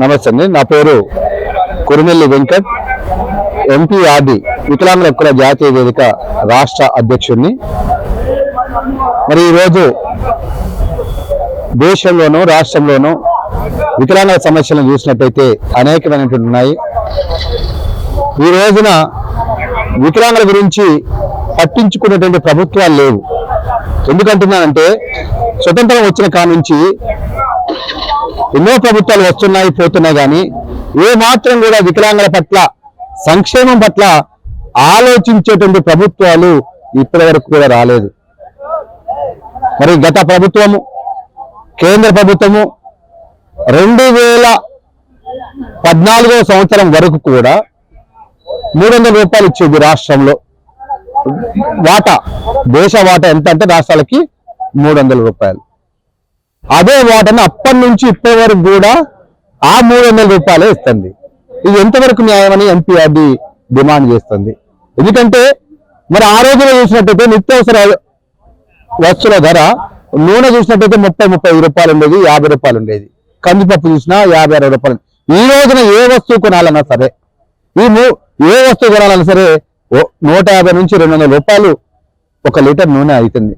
నమస్తే అండి. నా పేరు కురిమెల్లి వెంకట్. ఎంపీఆర్డి వికలాంగుల హక్కుల జాతీయ వేదిక రాష్ట్ర అధ్యక్షుడిని. మరి ఈరోజు దేశంలోనూ రాష్ట్రంలోనూ వికలాంగుల సమస్యలను చూసినట్టయితే అనేకమైనటువంటి ఉన్నాయి. ఈ రోజున వికలాంగుల గురించి పట్టించుకునేటువంటి ప్రభుత్వాలు లేవు. ఎందుకంటున్నానంటే స్వతంత్రం వచ్చిన కాడ నుంచి ఎన్నో ప్రభుత్వాలు వస్తున్నాయి పోతున్నాయి కానీ ఏ మాత్రం కూడా వికలాంగుల పట్ల సంక్షేమం పట్ల ఆలోచించేటువంటి ప్రభుత్వాలు ఇప్పటి వరకు కూడా రాలేదు. మరి గత ప్రభుత్వము కేంద్ర ప్రభుత్వము రెండు వేల పద్నాలుగో సంవత్సరం వరకు కూడా మూడు వందల రూపాయలు ఇచ్చేది రాష్ట్రంలో. వాటా దేశ వాటా ఎంత అంటే రాష్ట్రాలకి మూడు వందల రూపాయలు. అదే వాటను అప్పటి నుంచి ఇప్పటి వరకు కూడా ఆ మూడు వందల రూపాయలే ఇస్తుంది. ఇది ఎంతవరకు న్యాయమని ఎంపీఆర్డి డిమాండ్ చేస్తుంది. ఎందుకంటే మరి ఆ రోజున చూసినట్టయితే నిత్యావసర వస్తువుల ధర నూనె చూసినట్టయితే ముప్పై ముప్పై రూపాయలు ఉండేది యాభై రూపాయలు ఉండేది. కందిపప్పు చూసినా యాభై అరవై రూపాయలు ఈ రోజున ఏ వస్తువు కొనాలన్నా సరే ఈ ఏ వస్తువు కొనాలన్నా సరే నూట యాభై నుంచి రెండు వందల రూపాయలు ఒక లీటర్ నూనె అవుతుంది.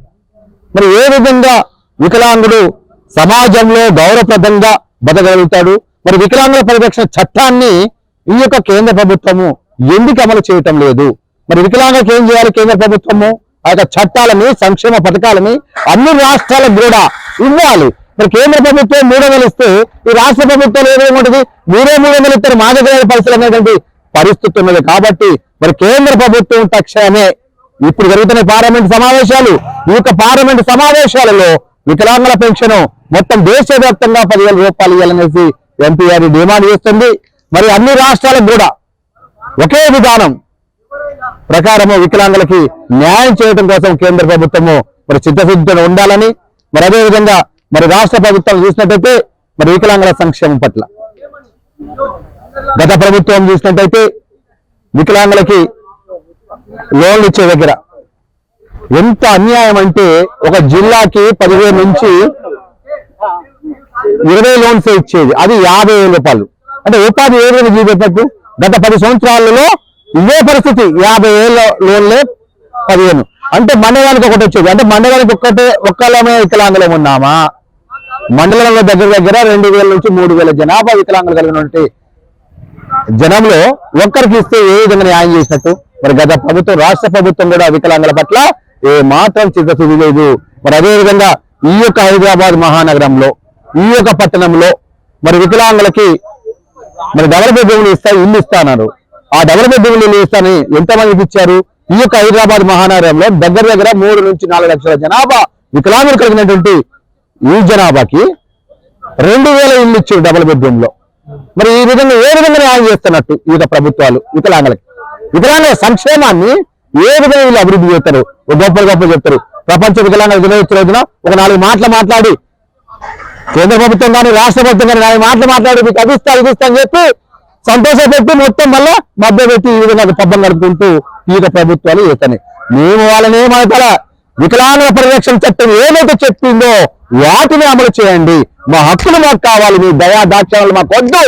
మరి ఏ విధంగా వికలాంగుడు సమాజంలో గౌరవప్రదంగా బతకగలుగుతాడు. మరి వికలాంగుల పరిరక్షణ చట్టాన్ని ఈ యొక్క కేంద్ర ప్రభుత్వము ఎందుకు అమలు చేయటం లేదు? మరి వికలాంగులకు ఏం చేయాలి కేంద్ర ప్రభుత్వము? ఆ యొక్క చట్టాలని సంక్షేమ పథకాలని అన్ని రాష్ట్రాలకు కూడా ఇవ్వాలి. మరి కేంద్ర ప్రభుత్వం మూడు వందలు ఇస్తే ఈ రాష్ట్ర ప్రభుత్వం ఏమేమి మీరే మూడు వందలు ఇస్తారు మా దగ్గర పరిస్థితి అనేటువంటి పరిస్థితి ఉన్నది. కాబట్టి మరి కేంద్ర ప్రభుత్వం తక్షణమే ఇప్పుడు జరుగుతున్న పార్లమెంట్ సమావేశాలు ఈ యొక్క పార్లమెంట్ సమావేశాలలో వికలాంగుల పెన్షన్ మొత్తం దేశవ్యాప్తంగా పదివేల రూపాయలు ఇవ్వాలనేసి ఎంపీఆర్ డిమాండ్ చేస్తుంది. మరి అన్ని రాష్ట్రాలకు కూడా ఒకే విధానం ప్రకారము వికలాంగులకి న్యాయం చేయడం కోసం కేంద్ర ప్రభుత్వము మరి చిత్తశుద్ధితో ఉండాలని మరి అదే విధంగా మరి రాష్ట్ర ప్రభుత్వాలు చూసినట్టయితే మరి వికలాంగుల సంక్షేమం పట్ల. గత ప్రభుత్వం చూసినట్టయితే వికలాంగులకి లోన్లు ఇచ్చే దగ్గర ఎంత అన్యాయం అంటే ఒక జిల్లాకి పదివేల నుంచి ఇరవై లోన్స్ ఇచ్చేది. అది యాభై వేల రూపాయలు. అంటే ఉపాధి ఏ విధంగా చూపెట్టట్టు గత పది సంవత్సరాలలో ఇదే పరిస్థితి. యాభై వేల లోన్లే పదిహేను. అంటే మండలానికి ఒకటి వచ్చేది. అంటే మండలానికి ఒక్కటే ఒక్కలమే వికలాంగులం ఉన్నామా? మండలంలో దగ్గర దగ్గర రెండు వేల నుంచి మూడు వేల జనాభా వికలాంగులు కలిగినటువంటి జనంలో ఒక్కరికి ఇస్తే ఏ విధంగా న్యాయం చేసినట్టు? మరి గత ప్రభుత్వం రాష్ట్ర ప్రభుత్వం కూడా వికలాంగుల పట్ల ఏ మాత్రం చిత్తశుద్ధి లేదు. మరి అదే విధంగా ఈ యొక్క హైదరాబాద్ మహానగరంలో ఈ యొక్క పట్టణంలో మరి వికలాంగులకి మరి డబల్ బెడ్రూమ్లు ఇస్తా ఇల్లు ఇస్తాన్నారు ఆ డబల్ బెడ్రూమ్లు ఇల్లు ఇస్తాని ఎంతమందికి ఇచ్చారు ఈ యొక్క హైదరాబాద్ మహానగరంలో దగ్గర దగ్గర మూడు నుంచి నాలుగు లక్షల జనాభా వికలాంగులు కలిగినటువంటి ఈ జనాభాకి రెండు వేల ఇల్లు ఇచ్చారు డబల్ బెడ్రూమ్లో. మరి ఈ విధంగా ఏ విధంగా న్యాయం చేస్తున్నట్టు ఈ ప్రభుత్వాలు వికలాంగులకి. వికలాంగుల సంక్షేమాన్ని ఏ విధంగా వీళ్ళు అభివృద్ధి చేస్తారు? ఒక గొప్ప చెప్తారు. ప్రపంచ వికలాంగ దినోత్సవ రోజున ఒక నాలుగు మాటలు మాట్లాడి కేంద్ర ప్రభుత్వం కానీ రాష్ట్ర ప్రభుత్వం కానీ నాలుగు మాటలు మాట్లాడి మీకు అభిస్తా ఇస్తా అని చెప్పి సంతోషపెట్టి మొత్తం మళ్ళా మధ్య పెట్టి ఈ విధంగా పబ్బం గడుపుకుంటూ ఈ ప్రభుత్వాలు చేస్తాయి. మేము వాళ్ళని ఏమవుతార వికలాంగ పరిరక్షణ చట్టం ఏదైతే చెప్పిందో వాటిని అమలు చేయండి. మా హక్కులు మాకు కావాలి మీ దయా దాక్షణాలు మాకు వద్దు.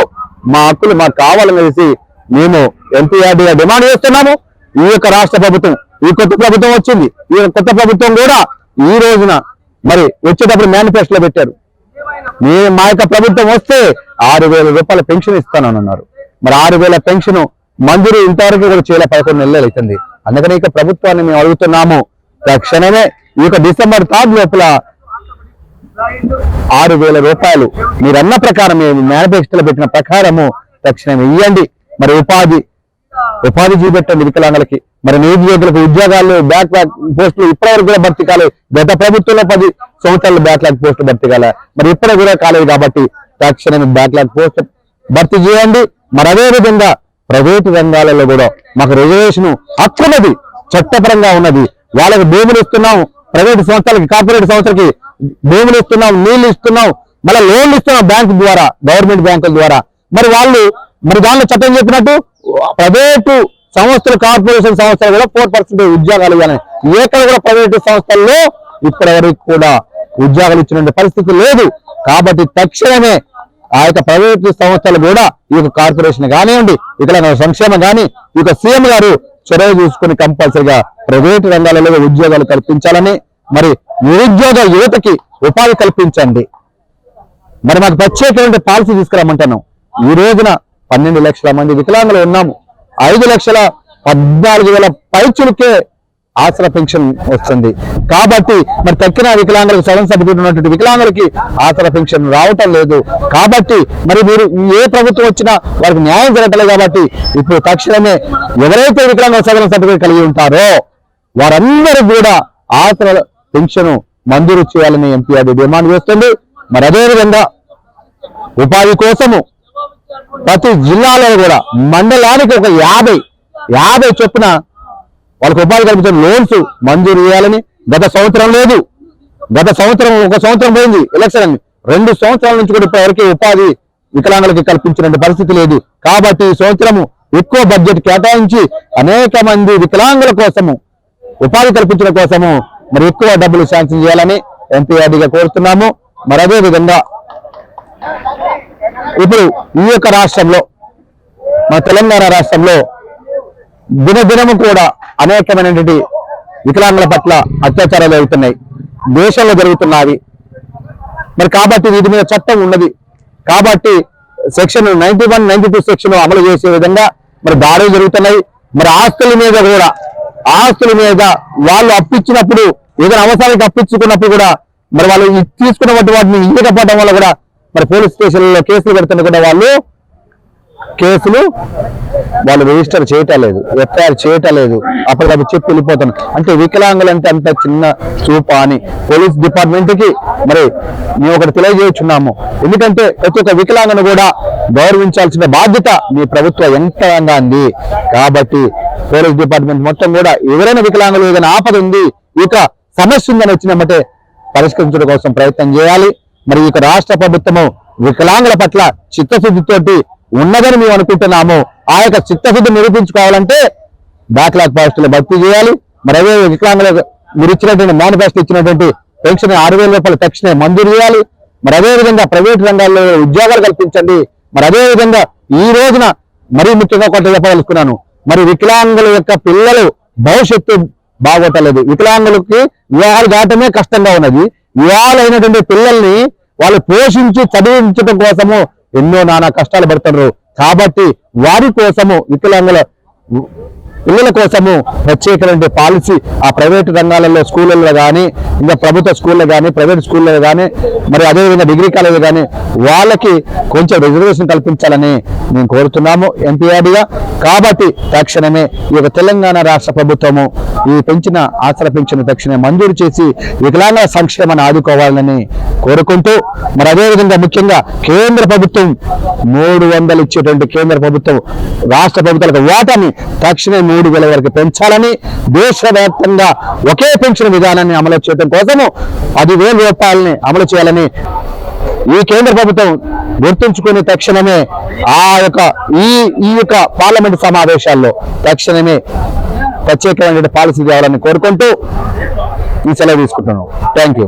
మా హక్కులు మాకు కావాలని తెలిసి మేము ఎంపీఆర్డీగా డిమాండ్ చేస్తున్నాము. ఈ యొక్క రాష్ట్ర ప్రభుత్వం ఈ కొత్త ప్రభుత్వం వచ్చింది. ఈ యొక్క కొత్త ప్రభుత్వం కూడా ఈ రోజున మరి వచ్చేటప్పుడు మేనిఫెస్టోలో పెట్టారు. మీ మా యొక్క ప్రభుత్వం వస్తే ఆరు వేల రూపాయల పెన్షన్ ఇస్తానని అన్నారు. మరి ఆరు వేల పెన్షన్ మంజూరు ఇంతవరకు కూడా చేయలే పదకొండు నెలలు అవుతుంది. అందుకని ఇక ప్రభుత్వాన్ని మేము అడుగుతున్నాము. తక్షణమే ఈ యొక్క డిసెంబర్ థర్డ్ లోపల ఆరు వేల రూపాయలు మీరు అన్న ప్రకారం మేము మేనిఫెస్టోలో పెట్టిన ప్రకారము తక్షణం ఇవ్వండి మరి ఉపాధి ఉపాధి చూపెట్టండి వికలాంగులకి మరి నిరుద్యోగులకు ఉద్యోగాలు బ్యాక్ లాగ్ పోస్టులు ఇప్పటివరకు కూడా భర్తీ కాలేదు. గత ప్రభుత్వంలో పది సంవత్సరాలు బ్యాక్లాగ్ పోస్టులు భర్తీ కాలే. మరి ఇప్పటికి కూడా కాలేదు కాబట్టి తక్షణమే బ్యాక్లాగ్ పోస్ట్ భర్తీ చేయండి. మరి అదే విధంగా ప్రైవేటు రంగాలలో కూడా మాకు రిజర్వేషన్ హక్కు చట్టపరంగా ఉన్నది. వాళ్ళకి భూములు ఇస్తున్నాం. ప్రైవేటు సంస్థలకి కార్పొరేట్ సంస్థలకి భూములు ఇస్తున్నాం నీళ్ళు ఇస్తున్నాం. మళ్ళీ లోన్లు ఇస్తున్నాం బ్యాంకు ద్వారా గవర్నమెంట్ బ్యాంకుల ద్వారా. మరి వాళ్ళు మరి దానిలో చట్టం చెప్పినట్టు? ప్రైవేటు సంస్థలు కార్పొరేషన్ సంస్థలు కూడా ఫోర్ పర్సెంట్ ఉద్యోగాలు ఇవ్వాలి. ఎక్కడ కూడా ప్రైవేటు సంస్థల్లో ఇప్పటివరకు కూడా ఉద్యోగాలు ఇచ్చిన పరిస్థితి లేదు. కాబట్టి తక్షణమే ఆ యొక్క ప్రైవేటు సంస్థలు కూడా ఈ యొక్క కార్పొరేషన్ కానివ్వండి ఇక్కడ సంక్షేమం కానీ ఈ యొక్క సీఎం గారు చొరవ చూసుకుని కంపల్సరిగా ప్రైవేటు రంగాలలో ఉద్యోగాలు కల్పించాలని మరి నిరుద్యోగ యువతకి ఉపాధి కల్పించండి. మరి మాకు ప్రత్యేకమైన పాలసీ తీసుకురామంటాను. ఈ రోజున పన్నెండు లక్షల మంది వికలాంగులు ఉన్నాము. ఐదు లక్షల పద్నాలుగు వేల పైచులకే ఆసరా పెన్షన్ వస్తుంది. కాబట్టి మరి తక్కిన వికలాంగులకు సడన్ సర్టిఫికేట్ ఉన్నటువంటి వికలాంగులకి ఆసరా పెన్షన్ రావటం లేదు. కాబట్టి మరి మీరు ఏ ప్రభుత్వం వచ్చినా వారికి న్యాయం జరగట్లేదు కాబట్టి ఇప్పుడు తక్షణమే ఎవరైతే వికలాంగుల సదన సర్టిఫికేట్ కలిగి ఉంటారో వారందరూ కూడా ఆసరా పెన్షన్ మంజూరు చేయాలని ఎంపీఆర్ డిమాండ్ చేస్తుంది. మరి అదేవిధంగా ఉపాధి కోసము ప్రతి జిల్లాలో కూడా మండలానికి ఒక యాభై యాభై చొప్పున వాళ్ళకి ఉపాధి కల్పించిన లోన్స్ మంజూరు చేయాలని గత సంవత్సరం లేదు. గత సంవత్సరం ఒక సంవత్సరం పోయింది ఎలక్షన్ అని. రెండు సంవత్సరాల నుంచి కూడా ఇప్పటివరకు ఉపాధి వికలాంగులకి కల్పించిన పరిస్థితి లేదు. కాబట్టి ఈ సంవత్సరము ఎక్కువ బడ్జెట్ కేటాయించి అనేక మంది వికలాంగుల కోసము ఉపాధి కల్పించడం కోసము మరి ఎక్కువ డబ్బులు శాంక్షన్ చేయాలని ఎంపీఆర్డీగా కోరుతున్నాము. మరి అదే విధంగా ఇప్పుడు ఈ యొక్క రాష్ట్రంలో మన తెలంగాణ రాష్ట్రంలో దినదినము కూడా అనేకమైనటువంటి వికలాంగుల పట్ల అత్యాచారాలు జరుగుతున్నాయి. దేశంలో జరుగుతున్నవి. మరి కాబట్టి వీటి మీద చట్టం ఉన్నది. కాబట్టి section ninety one ninety two section అమలు చేసే విధంగా మరి దాడులు జరుగుతున్నాయి. మరి ఆస్తుల మీద కూడా ఆస్తుల మీద వాళ్ళు అప్పిచ్చినప్పుడు ఏదైనా అవసరానికి అప్పించుకున్నప్పుడు కూడా మరి వాళ్ళు తీసుకున్నటువంటి వాటిని ఇవ్వకపోవడం వల్ల కూడా మరి పోలీస్ స్టేషన్లో కేసులు పెడుతున్న కూడా వాళ్ళు కేసులు వాళ్ళు రిజిస్టర్ చేయటం లేదు ఎఫ్ఐఆర్ చేయటం లేదు అప్పటికప్పుడు చెప్పి వెళ్ళిపోతాను. అంటే వికలాంగులు అంటే అంత చిన్న చూప అని పోలీస్ డిపార్ట్మెంట్కి మరి మేము ఒకటి తెలియజేస్తున్నాము. ఎందుకంటే ప్రతి ఒక్క వికలాంగును కూడా గౌరవించాల్సిన బాధ్యత మీ ప్రభుత్వ యంత్రాంగా ఉంది కాబట్టి పోలీస్ డిపార్ట్మెంట్ మొత్తం కూడా ఎవరైనా వికలాంగులు ఏదైనా ఆపద ఉంది ఇక సమస్య ఉందని వచ్చినామంటే పరిష్కరించడం కోసం ప్రయత్నం చేయాలి. మరి ఇక రాష్ట్ర ప్రభుత్వము వికలాంగుల పట్ల చిత్తశుద్ధితోటి ఉన్నదని మేము అనుకుంటున్నాము. ఆ యొక్క చిత్తశుద్ధి నిరూపించుకోవాలంటే బ్యాక్లాగ్ పోస్టులు భర్తీ చేయాలి. మరి అదే వికలాంగుల మీరు ఇచ్చినటువంటి మేనిఫెస్టో ఇచ్చినటువంటి పెన్షన్ ఆరు వేల రూపాయలు తక్షణమే మంజూరు చేయాలి. మరి అదే విధంగా ప్రైవేట్ రంగాల్లో ఉద్యోగాలు కల్పించండి. మరి అదే విధంగా ఈ రోజున మరీ ముఖ్యంగా కొంత చెప్పదలుచుకున్నాను. మరి వికలాంగుల యొక్క పిల్లలు భవిష్యత్తు బాగోటలేదు వికలాంగులకి వివాహాలు దాటమే కష్టంగా ఉన్నది. వివాహాలు అయినటువంటి పిల్లల్ని వాళ్ళు పోషించి చదివించడం కోసము ఎన్నో నానా కష్టాలు పడుతున్నారు కాబట్టి వారి కోసము వికలాంగుల పిల్లల కోసము ప్రత్యేకమైన పాలసీ ఆ ప్రైవేట్ రంగాలలో స్కూళ్ళలో కానీ ఇంకా ప్రభుత్వ స్కూల్లో కానీ ప్రైవేట్ స్కూల్లో కానీ మరి అదేవిధంగా డిగ్రీ కాలేజ్ కానీ వాళ్ళకి కొంచెం రిజర్వేషన్ కల్పించాలని మేము కోరుతున్నాము ఎంపీఆర్డీగా కాబట్టి తక్షణమే ఈ యొక్క తెలంగాణ రాష్ట్ర ప్రభుత్వము ఈ పెంచిన ఆసర పెంచిన తక్షణమే మంజూరు చేసి వికలాంగ సంక్షేమాన్ని ఆదుకోవాలని కోరుకుంటూ మరి అదేవిధంగా ముఖ్యంగా కేంద్ర ప్రభుత్వం మూడు వందలు ఇచ్చేటువంటి కేంద్ర ప్రభుత్వం రాష్ట్ర ప్రభుత్వాలకు వాటాని తక్షణమే మూడు వేల వరకు పెంచాలని దేశవ్యాప్తంగా ఒకే పెన్షన్ విధానాన్ని అమలు చేయడం కోసము పదివేల రూపాయలని అమలు చేయాలని ఈ కేంద్ర ప్రభుత్వం గుర్తుంచుకుని తక్షణమే ఆ యొక్క ఈ ఈ యొక్క పార్లమెంట్ సమావేశాల్లో తక్షణమే ప్రత్యేకమైన పాలసీ తేవాలని కోరుకుంటూ ఈ సెలవు తీసుకుంటున్నాం. Thank you